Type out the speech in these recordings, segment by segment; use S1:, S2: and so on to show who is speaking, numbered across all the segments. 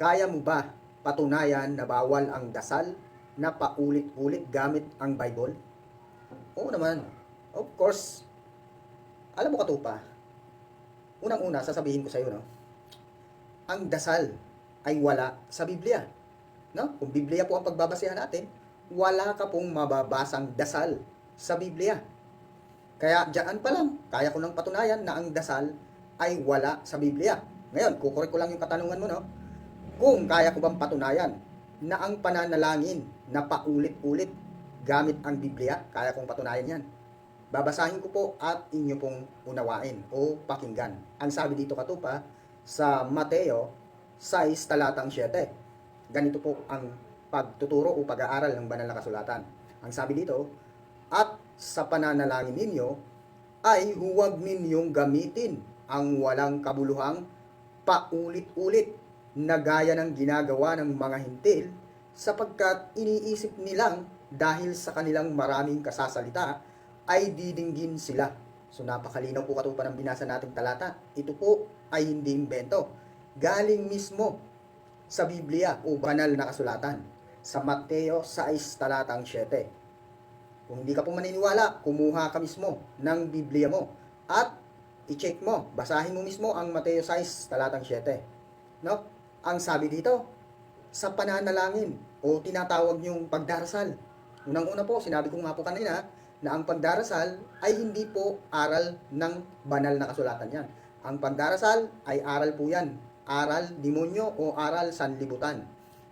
S1: Kaya mo ba patunayan na bawal ang dasal na paulit-ulit gamit ang Bible? Oo naman. Of course. Alam mo katupa, unang-una sasabihin ko sa iyo, no? Ang dasal ay wala sa Biblia. No? Kung Biblia po ang pagbabasehan natin, wala ka pong mababasang dasal sa Biblia. Kaya diyan pa lang, kaya ko nang patunayan na ang dasal ay wala sa Biblia. Ngayon, kukorek ko lang yung katanungan mo, no? Kung kaya ko bang patunayan na ang pananalangin na paulit-ulit gamit ang Biblia, kaya kong patunayan yan. Babasahin ko po at inyo pong unawain o pakinggan. Ang sabi dito katupa sa Mateo 6 talatang 7. Ganito po ang pagtuturo o pag-aaral ng banal na kasulatan. Ang sabi dito, at sa pananalangin ninyo ay huwag ninyong gamitin ang walang kabuluhang paulit-ulit na gaya ng ginagawa ng mga hintil sapagkat iniisip nilang dahil sa kanilang maraming kasasalita ay didinggin sila. So napakalinaw po katupa ng binasa nating talata. Ito po ay hindi imbento. Galing mismo sa Biblia o banal na kasulatan sa Mateo 6 talatang 7. Kung hindi ka po maniniwala, kumuha ka mismo ng Biblia mo at i-check mo, basahin mo mismo ang Mateo 6 talatang 7. No? Ang sabi dito, sa pananalangin o tinatawag niyong pagdarasal. Unang-una po, sinabi ko nga po kanina na ang pagdarasal ay hindi po aral ng banal na kasulatan yan. Ang pagdarasal ay aral po yan. Aral demonyo o aral sanlibutan.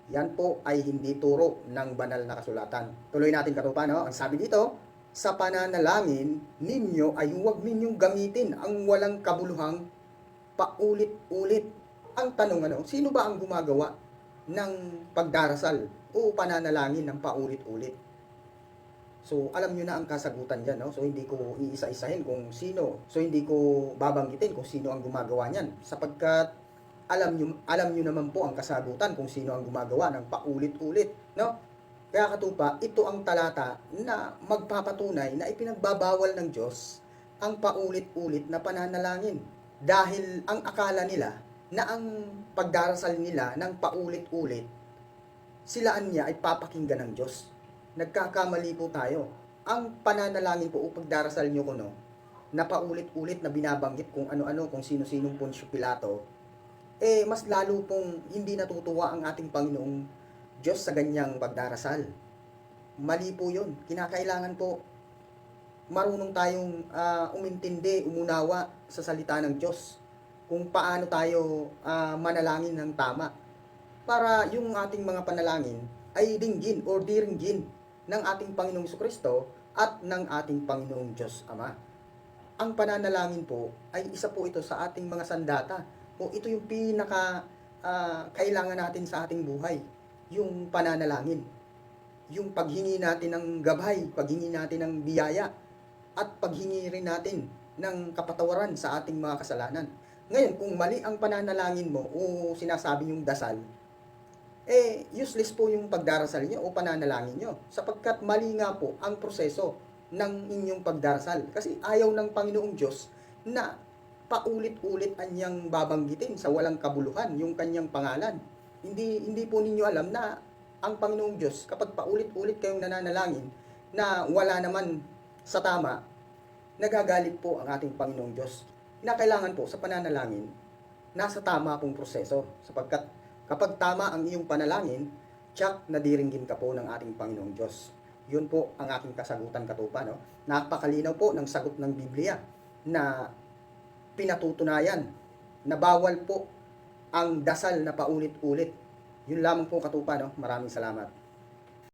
S1: Yan po ay hindi turo ng banal na kasulatan. Tuloy natin katupa, no? Ang sabi dito, sa pananalangin ninyo ay huwag ninyong gamitin ang walang kabuluhang paulit-ulit. Ang tanong ano, sino ba ang gumagawa ng pagdarasal o pananalangin ng paulit-ulit? So, alam nyo na ang kasagutan dyan, no? So, hindi ko iisa-isahin kung sino. So, hindi ko babanggitin kung sino ang gumagawa niyan. Sapagkat, alam nyo, alam nyo naman po ang kasagutan kung sino ang gumagawa ng paulit-ulit, no? Kaya katupa, ito ang talata na magpapatunay na ipinagbabawal ng Diyos ang paulit-ulit na pananalangin. Dahil ang akala nila na ang pagdarasal nila ng paulit-ulit, silaan niya ay papakinggan ng Diyos. Nagkakamali po tayo. Ang pananalangin po o pagdarasal nyo kuno, na paulit-ulit na binabanggit kung ano-ano, kung sino-sinong Poncio Pilato, eh mas lalo pong hindi natutuwa ang ating Panginoong Diyos sa ganyang pagdarasal. Mali po yun. Kinakailangan po marunong tayong ah, umintindi, umunawa sa salita ng Diyos kung paano tayo ah, manalangin ng tama para yung ating mga panalangin ay dinggin or diringgin ng ating Panginoong Kristo at ng ating Panginoong Diyos Ama. Ang pananalangin po ay isa po ito sa ating mga sandata o ito yung pinaka ah, kailangan natin sa ating buhay yung pananalangin. Yung paghingi natin ng gabay, paghingi natin ng biyaya, at paghingi rin natin ng kapatawaran sa ating mga kasalanan. Ngayon, kung mali ang pananalangin mo o sinasabi yung dasal, eh, useless po yung pagdarasal niyo o pananalangin niyo. Sapagkat mali nga po ang proseso ng inyong pagdarasal. Kasi ayaw ng Panginoong Diyos na paulit-ulit anyang babanggitin sa walang kabuluhan yung kanyang pangalan. Hindi hindi po ninyo alam na ang Panginoong Diyos kapag paulit-ulit kayong nananalangin na wala naman sa tama, nagagalit po ang ating Panginoong Diyos. Kinakailangan po sa pananalangin, nasa tama pong proseso. Sapagkat kapag tama ang iyong panalangin, tsak nadiringgin ka po ng ating Panginoong Diyos. Yun po ang aking kasagutan katupa. No? Napakalinaw po ng sagot ng Biblia na pinatutunayan na bawal po ang dasal na paulit-ulit. Yun lamang po katupa. No? Maraming salamat.